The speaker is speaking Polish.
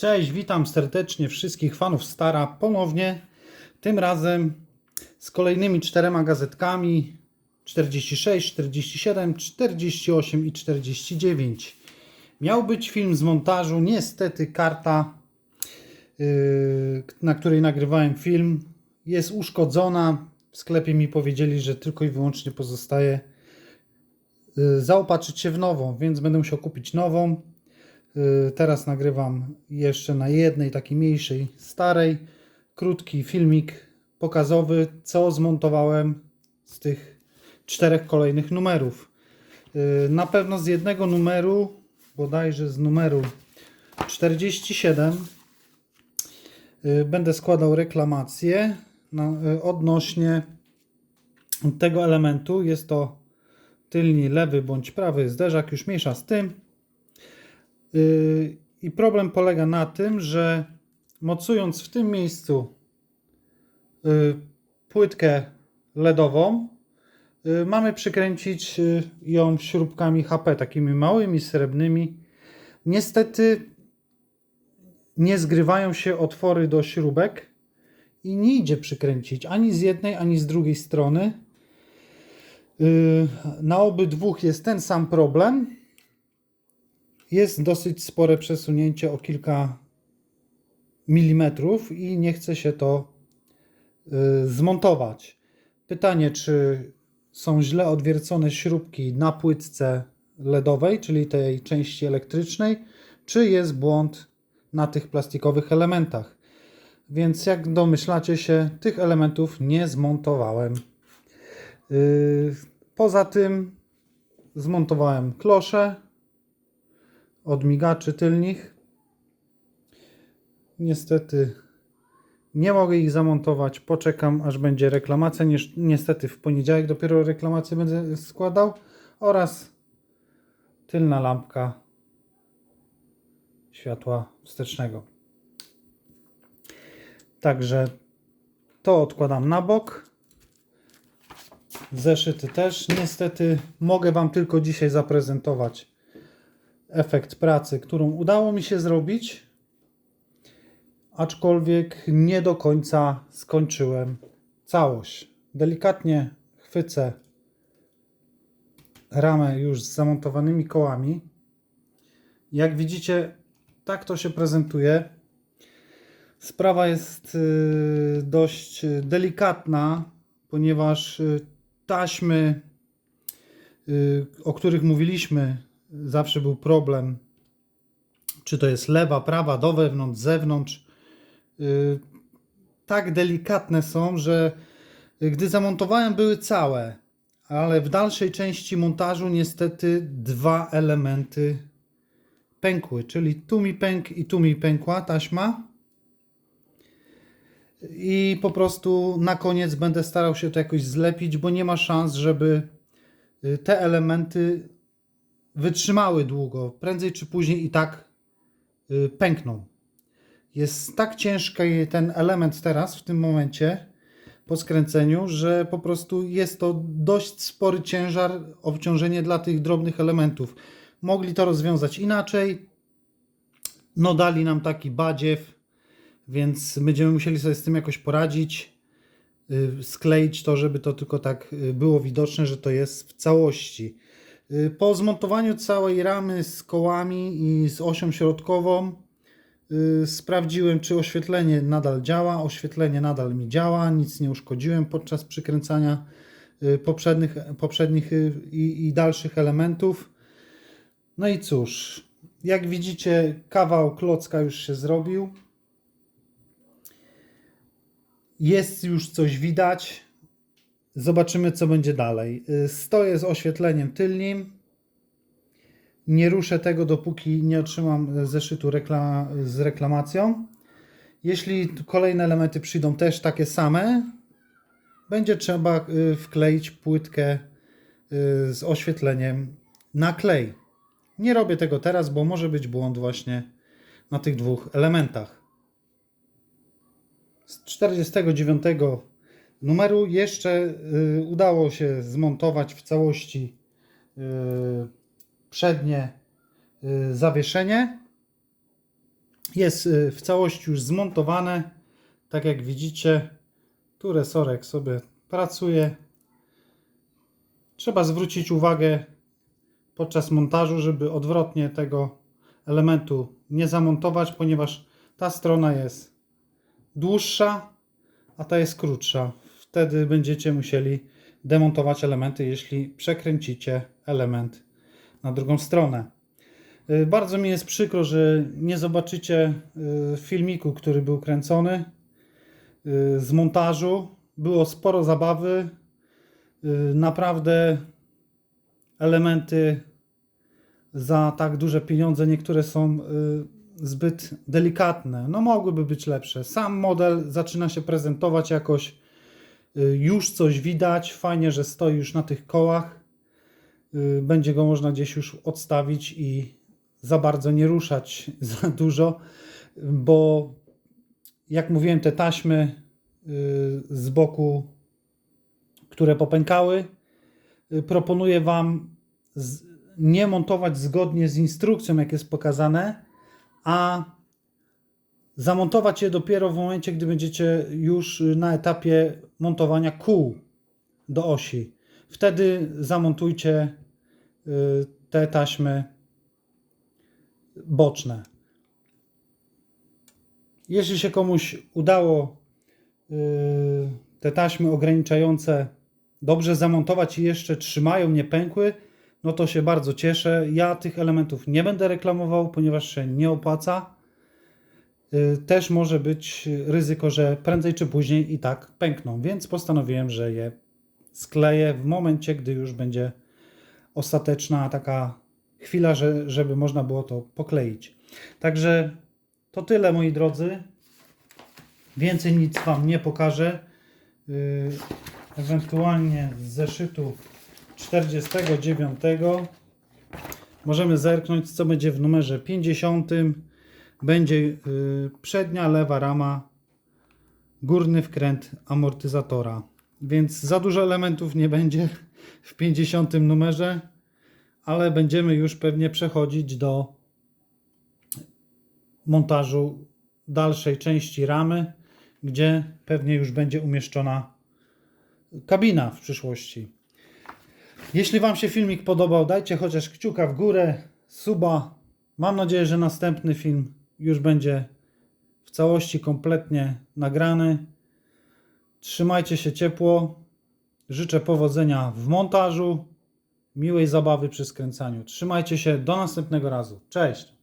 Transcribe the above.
Cześć, witam serdecznie wszystkich fanów Stara ponownie. Tym razem z kolejnymi czterema gazetkami 46, 47, 48 i 49. Miał być film z montażu, niestety karta, yy, na której nagrywałem film, jest uszkodzona. W sklepie mi powiedzieli, że tylko i wyłącznie pozostaje yy, zaopatrzyć się w nową, więc będę musiał kupić nową. Y, Teraz nagrywam jeszcze na jednej takiej mniejszej, starej, krótki filmik pokazowy, co zmontowałem z tych czterech kolejnych numerów. Y, Na pewno z jednego numeru, bodajże z numeru 47, y, będę składał reklamację odnośnie tego elementu. Jest to tylni lewy bądź prawy zderzak, już mniejsza z tym. Yy, I problem polega na tym, że mocując w tym miejscu yy, płytkę LEDową, yy, mamy przykręcić ją śrubkami HP, takimi małymi, srebrnymi. Niestety nie zgrywają się otwory do śrubek i nie idzie przykręcić ani z jednej, ani z drugiej strony. Na obydwu jest ten sam problem jest dosyć spore przesunięcie o kilka milimetrów i nie chce się to y, zmontować. Pytanie, czy są źle odwiercone śrubki na płytce LEDowej, czyli tej części elektrycznej, czy jest błąd na tych plastikowych elementach. Więc jak domyślacie się, tych elementów nie zmontowałem. Y, Poza tym zmontowałem klosze od migaczy tylnych. Niestety nie mogę ich zamontować. Poczekam aż będzie reklamacja. Niestety w poniedziałek dopiero reklamację będę składał. Oraz tylna lampka światła wstecznego. Także to odkładam na bok. Zeszyty też. Niestety mogę Wam tylko dzisiaj zaprezentować efekt pracy, którą udało mi się zrobić, aczkolwiek nie do końca skończyłem całość. Delikatnie chwycę ramę już z zamontowanymi kołami. Jak widzicie, tak to się prezentuje. Sprawa jest y, dość delikatna, ponieważ y, taśmy, y, o których mówiliśmy, zawsze był problem, czy to jest lewa, prawa, do wewnątrz, zewnątrz. Yy, tak delikatne są, że gdy zamontowałem, były całe, ale w dalszej części montażu niestety dwa elementy pękły, czyli tu mi pękł i tu mi pękła taśma. I po prostu na koniec będę starał się to jakoś zlepić, bo nie ma szans, żeby y, te elementy wytrzymały długo. Prędzej czy później i tak y, pękną. Jest tak ciężki ten element teraz, w tym momencie, po skręceniu, że po prostu jest to dość spory ciężar, obciążenie dla tych drobnych elementów. Mogli to rozwiązać inaczej. No dali nam taki badziew, więc będziemy musieli sobie z tym jakoś poradzić. y, Skleić to, żeby to tylko tak y, było widoczne, że to jest w całości. Y, Po zmontowaniu całej ramy z kołami i z osią środkową y, sprawdziłem, czy oświetlenie nadal działa. Oświetlenie nadal mi działa, nic nie uszkodziłem podczas przykręcania y, poprzednich, poprzednich i, i dalszych elementów. No i cóż, jak widzicie, kawał klocka już się zrobił. Jest już coś widać. Zobaczymy, co będzie dalej. Y, Stoję z oświetleniem tylnym. Nie ruszę tego, dopóki nie otrzymam zeszytu z reklamacją. Jeśli kolejne elementy przyjdą też takie same, będzie trzeba y, wkleić płytkę y, z oświetleniem na klej. Nie robię tego teraz, bo może być błąd właśnie na tych dwóch elementach. Z 49 numeru jeszcze y, udało się zmontować w całości y, przednie y, zawieszenie. Jest w całości już zmontowane. Tak jak widzicie, tu resorek sobie pracuje. Trzeba zwrócić uwagę podczas montażu, żeby odwrotnie tego elementu nie zamontować, ponieważ ta strona jest dłuższa, a ta jest krótsza. Wtedy będziecie musieli demontować elementy, jeśli przekręcicie element na drugą stronę. Y, Bardzo mi jest przykro, że nie zobaczycie y, filmiku, który był kręcony y, z montażu. Było sporo zabawy. Naprawdę elementy za tak duże pieniądze niektóre są zbyt delikatne. No mogłyby być lepsze. Sam model zaczyna się prezentować jakoś już coś widać. Fajnie, że stoi już na tych kołach. Y, Będzie go można gdzieś już odstawić i za bardzo nie ruszać za dużo, bo jak mówiłem, te taśmy y, z boku, które popękały, y, proponuję Wam nie montować zgodnie z instrukcją, jak jest pokazane, a zamontować je dopiero w momencie, gdy będziecie już na etapie montowania kół do osi. Wtedy zamontujcie y, te taśmy boczne. Jeśli się komuś udało y, te taśmy ograniczające dobrze zamontować i jeszcze trzymają, nie pękły, no to się bardzo cieszę. Ja tych elementów nie będę reklamował, ponieważ się nie opłaca. Y, Też może być ryzyko, że prędzej czy później i tak pękną, więc postanowiłem, że je skleję w momencie, gdy już będzie ostateczna taka chwila, że, żeby można było to pokleić. Także to tyle, moi drodzy. Więcej nic Wam nie pokażę. Yy, ewentualnie z zeszytu 49 możemy zerknąć, co będzie w numerze 50. Będzie yy, przednia lewa rama, górny wkręt amortyzatora. Więc za dużo elementów nie będzie w 50 numerze, ale będziemy już pewnie przechodzić do montażu dalszej części ramy, gdzie pewnie już będzie umieszczona kabina w przyszłości. Jeśli Wam się filmik podobał, dajcie chociaż kciuka w górę, suba. Mam nadzieję, że następny film już będzie w całości kompletnie nagrany. Trzymajcie się ciepło. Życzę powodzenia w montażu, miłej zabawy przy skręcaniu. Trzymajcie się, do następnego razu. Cześć!